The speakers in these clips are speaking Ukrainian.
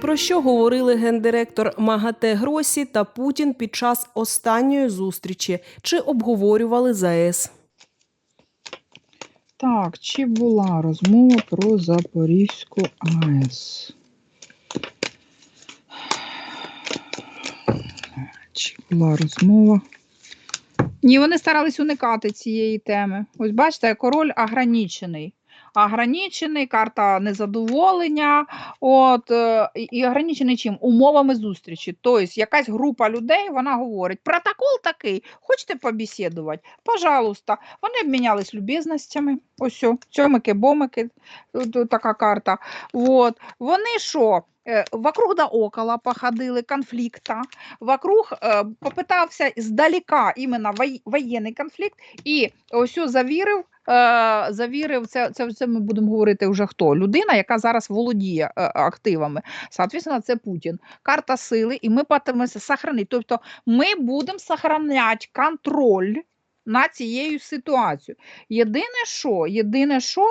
Про що говорили гендиректор МАГАТЕ Гросі та Путін під час останньої зустрічі? Чи обговорювали ЗАЕС? Так, чи була розмова про Запорізьку АЕС? Чи була розмова? Ні, вони старались уникати цієї теми. Ось бачите, король ограничений. Ограничений, карта незадоволення, от, е, і- ограничений чим? Умовами зустрічі. Тобто якась група людей вона говорить: протокол такий, хочете побесідувати? Пожалуйста. Вони обмінялись любезностями. Ось о, цьомики-бомики, така карта. От. Вони що? е, Вокруг да около походили конфлікта, вокруг е, попитався здалека іменно воєнний конфлікт, і ось завірив, завірив це, це, це ми будемо говорити вже хто? Людина, яка зараз володіє е, активами. Соответственно, це Путін. Карта сили, і ми потимемося сохранити. Тобто ми будемо сохраняти контроль над цією ситуацією. Єдине, що, єдине, що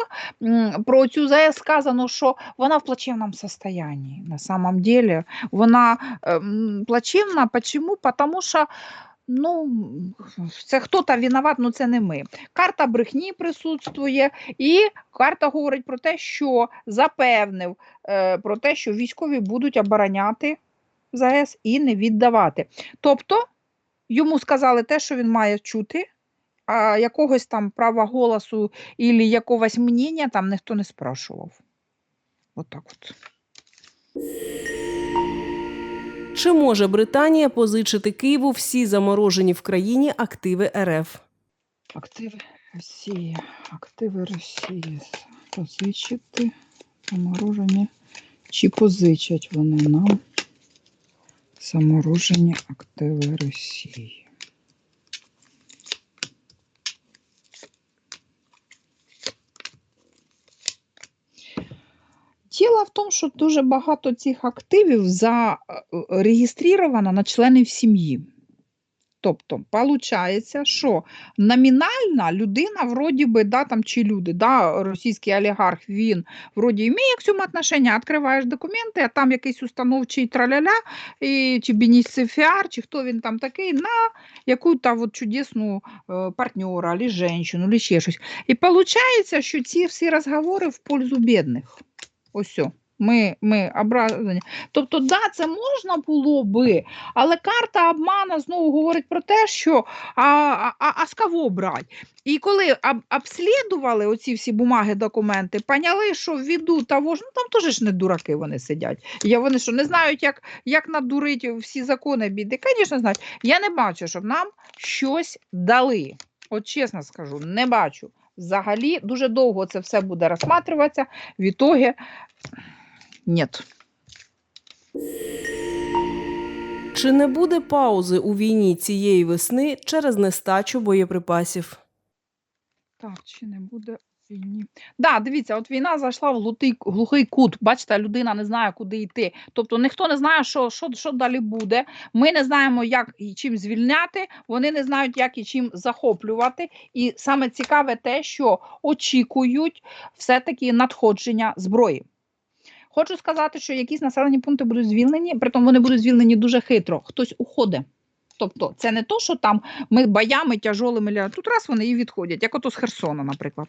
про цю ЗАЕС сказано, що вона в плачевному состоянии. На самом деле вона ем, плачевна. Почему? Потому що ну, це хто-то виноват, ну це не ми. Карта брехні присутствує, і карта говорить про те, що запевнив е, про те, що військові будуть обороняти ЗАЕС і не віддавати. Тобто йому сказали те, що він має чути, а якогось там права голосу і якогось мнення там ніхто не спрашував. От так от. Чи може Британія позичити Києву всі заморожені в країні активи РФ? Активи Росії. Активи Росії. Позичити, заморожені. Чи позичать вони нам заморожені активи Росії? Діло в тому, що дуже багато цих активів зареєстровано на членів сім'ї. Тобто, виходить, що номінальна людина, вроді би, да, там, чи люди, да, російський олігарх, він вроді має к цьому отношення, відкриваєш документи, а там якийсь установчий траляля, і, чи бенефіціар, чи хто він там такий, на яку-то чудесну е, партнера, або жінку, або ще щось. І виходить, що ці всі розговори в пользу бідних. Ось. Ми, ми образовані. Тобто, да, це можна було би, але карта обмана знову говорить про те, що а, а, а з кого брати? І коли об, обслідували оці всі бумаги, документи, поняли, що ввіду того ж, ну там теж ж не дураки вони сидять. Я вони що не знають, як, як надурити всі закони біди. Звісно, знають. Я не бачу, щоб нам щось дали. От чесно скажу, не бачу. Взагалі дуже довго це все буде розсматриватися. В ітогі ні. Чи не буде паузи у війні цієї весни через нестачу боєприпасів? Так, чи не буде війні? Да, дивіться, от війна зайшла в глухий, глухий кут. Бачите, людина не знає, куди йти. Тобто ніхто не знає, що, що, що далі буде. Ми не знаємо, як і чим звільняти, вони не знають, як і чим захоплювати. І саме цікаве те, що очікують все-таки надходження зброї. Хочу сказати, що якісь населені пункти будуть звільнені, притом вони будуть звільнені дуже хитро. Хтось уходить. Тобто, це не то, що там ми боями тяжолими ля тут раз вони і відходять, як ото з Херсона, наприклад.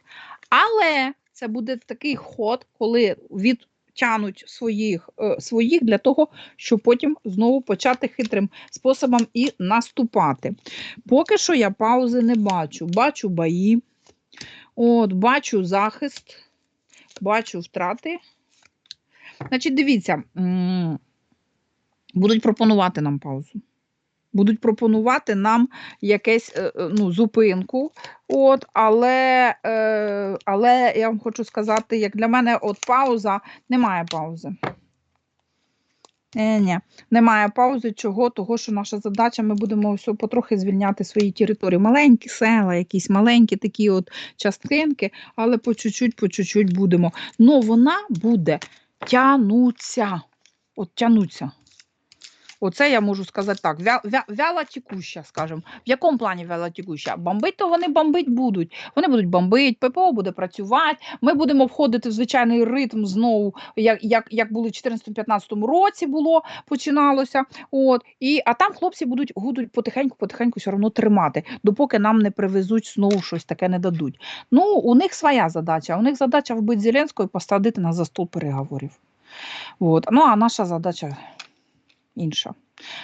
Але це буде такий ход, коли відтянуть своїх, е, своїх для того, щоб потім знову почати хитрим способом і наступати. Поки що я паузи не бачу. Бачу бої, от, бачу захист, бачу втрати. Значить, дивіться, будуть пропонувати нам паузу. Будуть пропонувати нам якесь е, е, ну, зупинку. От, але, е, але я вам хочу сказати, як для мене от пауза, немає паузи. Е, ні, немає паузи. Чого? Того, що наша задача, ми будемо все потрохи звільняти свої території. Маленькі села, якісь маленькі такі от частинки, але по чуть-чуть, по чуть-чуть будемо. Ну, вона буде тянуться. От тянуться. Оце я можу сказати так. Вя, вя, вяло текуща, скажімо. В якому плані вяло текуща? Бомбить, то вони бомбить будуть. Вони будуть бомбити, ППО буде працювати. Ми будемо входити в звичайний ритм знову, як, як, як було в 2014-2015 році було, починалося. От, і, а там хлопці будуть, будуть потихеньку-потихеньку все одно тримати, допоки нам не привезуть знову щось таке не дадуть. Ну, у них своя задача. У них задача вбити Зеленського і посадити нас за стол переговорів. От. Ну, а наша задача інша.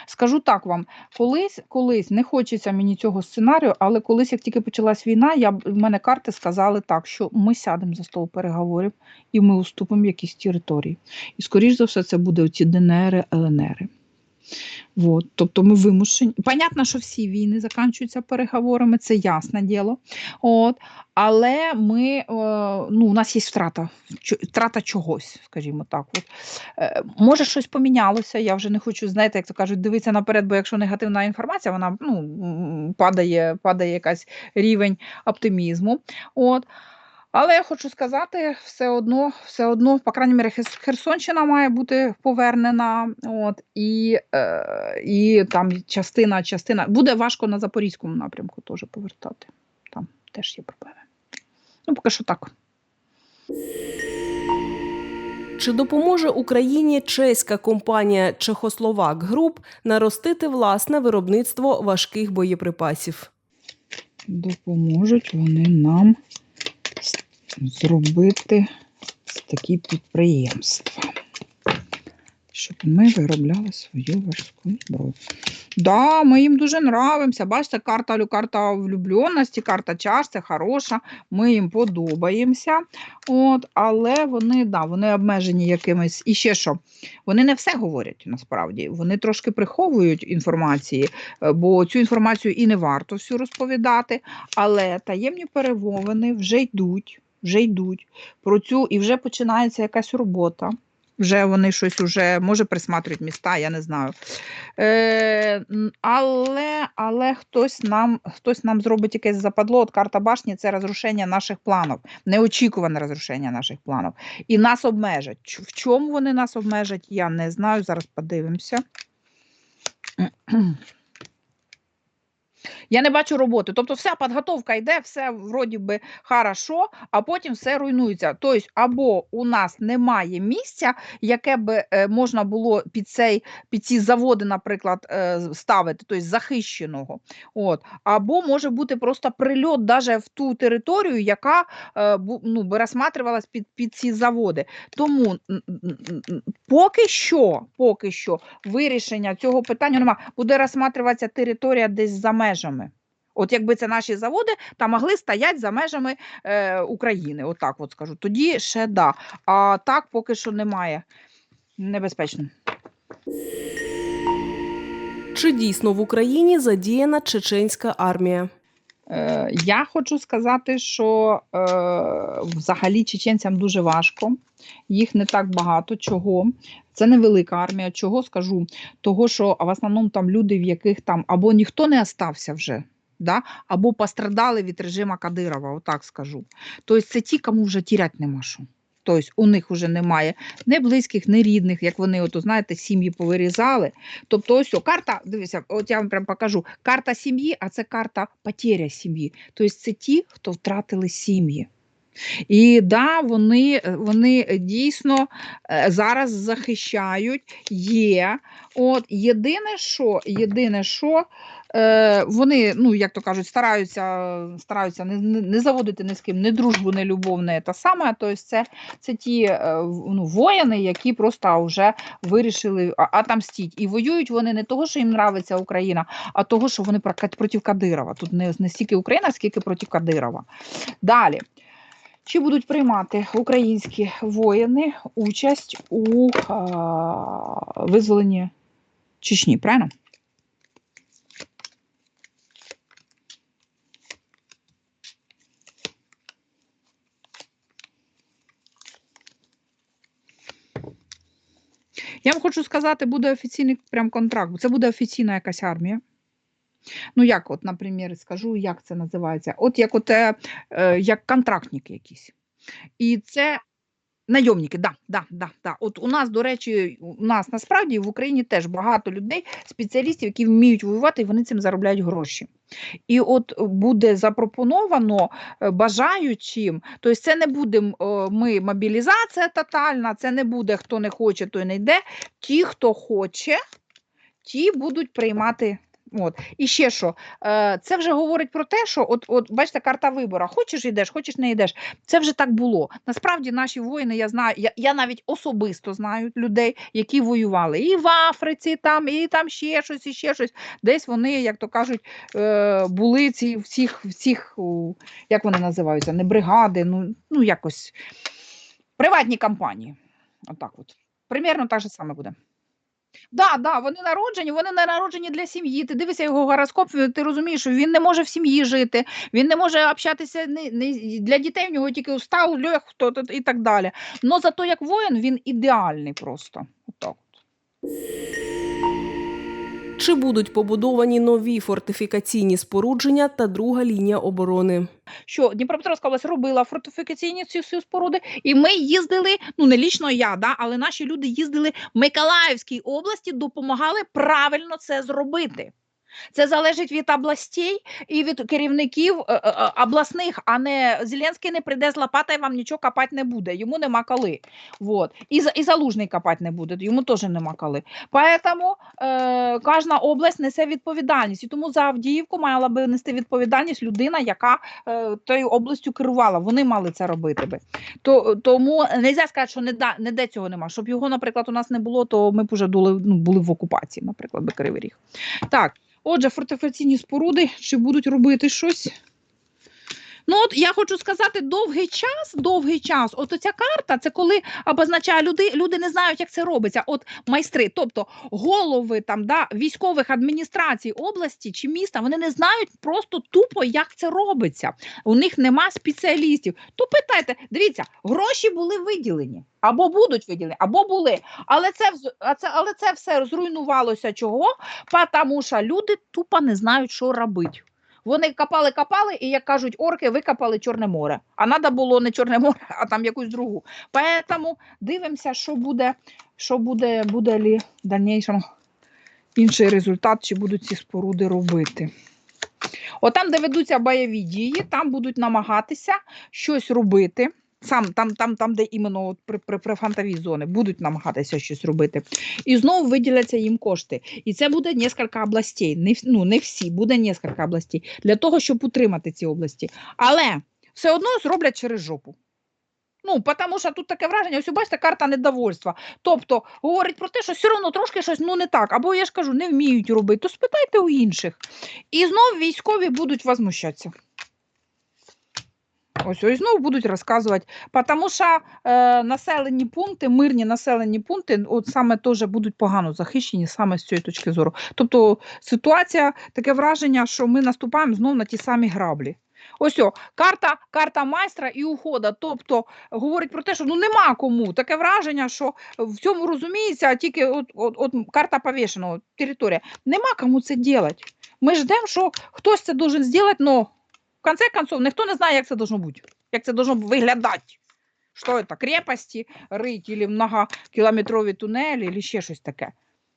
Скажу так вам, колись, колись не хочеться мені цього сценарію, але колись, як тільки почалась війна, я, в мене карти сказали так, що ми сядемо за стол переговорів і ми уступимо якісь території. І, скоріш за все, це буде оці ДНР, ЛНР. Вот. Тобто ми вимушені. Понятно, що всі війни закінчуються переговорами, це ясне діло. От. Але ми, е, ну, у нас є втрата, втрата чогось, скажімо так. От. Е, може, щось помінялося. Я вже не хочу, знаєте, як то кажуть, дивитися наперед, бо якщо негативна інформація, вона ну, падає, падає якась рівень оптимізму. От. Але я хочу сказати, все одно, все одно, по крайній мірі, Херсонщина має бути повернена. От, і, е, і там частина, частина. Буде важко на Запорізькому напрямку теж повертати. Там теж є проблеми. Ну, поки що так. Чи допоможе Україні чеська компанія Чехословак Груп наростити власне виробництво важких боєприпасів? Допоможуть вони нам зробити такі підприємства, щоб ми виробляли свою важку зброю. Да, ми їм дуже нравимося. Бачите, карта, карта влюбленості, карта чаш, це хороша. Ми їм подобаємося. От, але вони, да, вони обмежені якимись. І ще що, вони не все говорять насправді. Вони трошки приховують інформації, е, бо цю інформацію і не варто всю розповідати. Але таємні перемовини вже йдуть, вже йдуть про цю, і вже починається якась робота. Вже вони щось уже може присматрюють міста, я не знаю. Е, але, але хтось нам, хтось нам зробить якесь западло. От карта башні це розрушення наших планів, неочікуване розрушення наших планів. І нас обмежать. В чому вони нас обмежать, я не знаю. Зараз подивимося. Я не бачу роботи. Тобто вся підготовка йде, все вроді би хорошо, а потім все руйнується. Тобто, або у нас немає місця, яке би е, можна було під, цей, під ці заводи, наприклад, е, ставити, тобто захищеного. От. Або може бути просто прильот даже в ту територію, яка е, ну, би розсматривалась під, під ці заводи. Тому поки що, поки що вирішення цього питання немає. Буде розсматриватися територія десь за межами. От якби це наші заводи, та могли стояти за межами е, України, отак от скажу. Тоді ще да. А так поки що немає. Небезпечно. Чи дійсно в Україні задіяна чеченська армія? Е, я хочу сказати, що е, взагалі чеченцям дуже важко, їх не так багато. Чого? Це невелика армія. Чого скажу? Того, що в основному там люди, в яких там або ніхто не остався вже. Да? Або пострадали від режиму Кадирова, отак скажу. Тобто це ті, кому вже тірять нема що. Тобто у них вже немає ні близьких, ні рідних, як вони, от, знаєте, сім'ї повирізали. Тобто, ось о, карта, дивіться, от я вам прям покажу. Карта сім'ї, а це карта потеря сім'ї. Тобто це ті, хто втратили сім'ї. І да, вони, вони дійсно е, зараз захищають, є. От єдине, що, єдине, що е, вони, ну як то кажуть, стараються, стараються не, не, не заводити ні з ким, ні дружбу, ні любов, не те саме. Тобто це, це ті е, ну, воїни, які просто вже вирішили отомстити. І воюють вони не того, що їм нравиться Україна, а того, що вони проти Кадирова. Тут не, не стільки Україна, скільки проти Кадирова. Далі. Чи будуть приймати українські воїни участь у а, визволенні Чечні? Правильно? Я вам хочу сказати, буде офіційний прям контракт. Це буде офіційна якась армія. Ну, як, от, наприклад, скажу, як це називається? От як от, е, е, як контрактник якийсь. І це Найомники, да, да, да, да. От у нас, до речі, у нас насправді в Україні теж багато людей, спеціалістів, які вміють воювати, і вони цим заробляють гроші. І от буде запропоновано е, бажаючим, тобто це не буде ми мобілізація тотальна, це не буде хто не хоче, той не йде. Ті, хто хоче, ті будуть приймати. От. І ще що, е, це вже говорить про те, що от, от бачите, карта вибору. Хочеш йдеш, хочеш не йдеш. Це вже так було. Насправді наші воїни, я знаю, я, я навіть особисто знаю людей, які воювали і в Африці, там, і там ще щось, і ще щось. Десь вони, як то кажуть, е, були ці всіх, всіх, як вони називаються, не бригади, ну, ну якось приватні компанії. Отак от. Примірно так же саме буде. Да, да, вони народжені, вони не народжені для сім'ї. Ти дивишся його гороскоп, ти розумієш, що він не може в сім'ї жити, він не може общатися не, не, для дітей в нього тільки устав, льох, хто то і так далі. Но зато як воїн він ідеальний просто. Отак. Чи будуть побудовані нові фортифікаційні спорудження та друга лінія оборони? що Дніпропетровська область робила фортифікаційні ці споруди, і ми їздили, ну не лічно я, да, але наші люди їздили в Миколаївській області, допомагали правильно це зробити. Це залежить від областей і від керівників е, е, е, обласних, а не Зеленський не прийде з лопатою, вам нічого копати не буде. Йому нема коли. Вот. І, і залужний копати не буде, йому теж нема коли. Поэтому е, кожна область несе відповідальність. І тому за Авдіївку мала би нести відповідальність людина, яка е, тою областю керувала. Вони мали це робити би. То, тому не можна сказати, що не, да, не де цього нема. Щоб його, наприклад, у нас не було, то ми б уже були, ну, були в окупації, наприклад, би Кривий Ріг. Так, отже, фортифікаційні споруди, чи будуть робити щось? Ну, от я хочу сказати, довгий час, довгий час, от оця карта, це коли обозначає люди, люди не знають, як це робиться. От майстри, тобто голови там да, військових адміністрацій області чи міста, вони не знають просто тупо, як це робиться. У них нема спеціалістів. То питайте, дивіться, гроші були виділені. Або будуть виділені, або були. Але це, це, але це все зруйнувалося чого? Тому що люди тупо не знають, що робити. Вони копали, копали, і як кажуть, орки викопали Чорне море. А треба було не Чорне море, а там якусь другу. Поэтому дивимося, що буде, що буде, буде лі в дальнішому інший результат, чи будуть ці споруди робити. От там, де ведуться бойові дії, там будуть намагатися щось робити. Сам там, там, там, де іменно от при, при, при фронтовій зоні будуть намагатися щось робити. І знову виділяться їм кошти. І це буде кілька областей. Не, ну, не всі, буде кілька областей для того, щоб утримати ці області. Але все одно зроблять через жопу. Ну, тому що тут таке враження, ось бачите, карта недовольства. Тобто говорить про те, що все одно трошки щось ну не так. Або я ж кажу, не вміють робити, то спитайте у інших. І знов військові будуть возмущатися. Ось ось знову будуть розказувати, тому що е, населені пункти, мирні населені пункти, от саме теж будуть погано захищені саме з цієї точки зору. Тобто ситуація, таке враження, що ми наступаємо знов на ті самі граблі. Ось о, карта, карта майстра і ухода. Тобто говорить про те, що ну нема кому. Таке враження, що в цьому розуміється, тільки от, от, от карта повішеного територія. Нема кому це робити. Ми ждемо, що хтось це должен зробити, але конце концов ніхто не знає, як це должно бути, як це должно виглядати. Що це, крепості рить, або многокілометрові тунелі, або ще щось таке.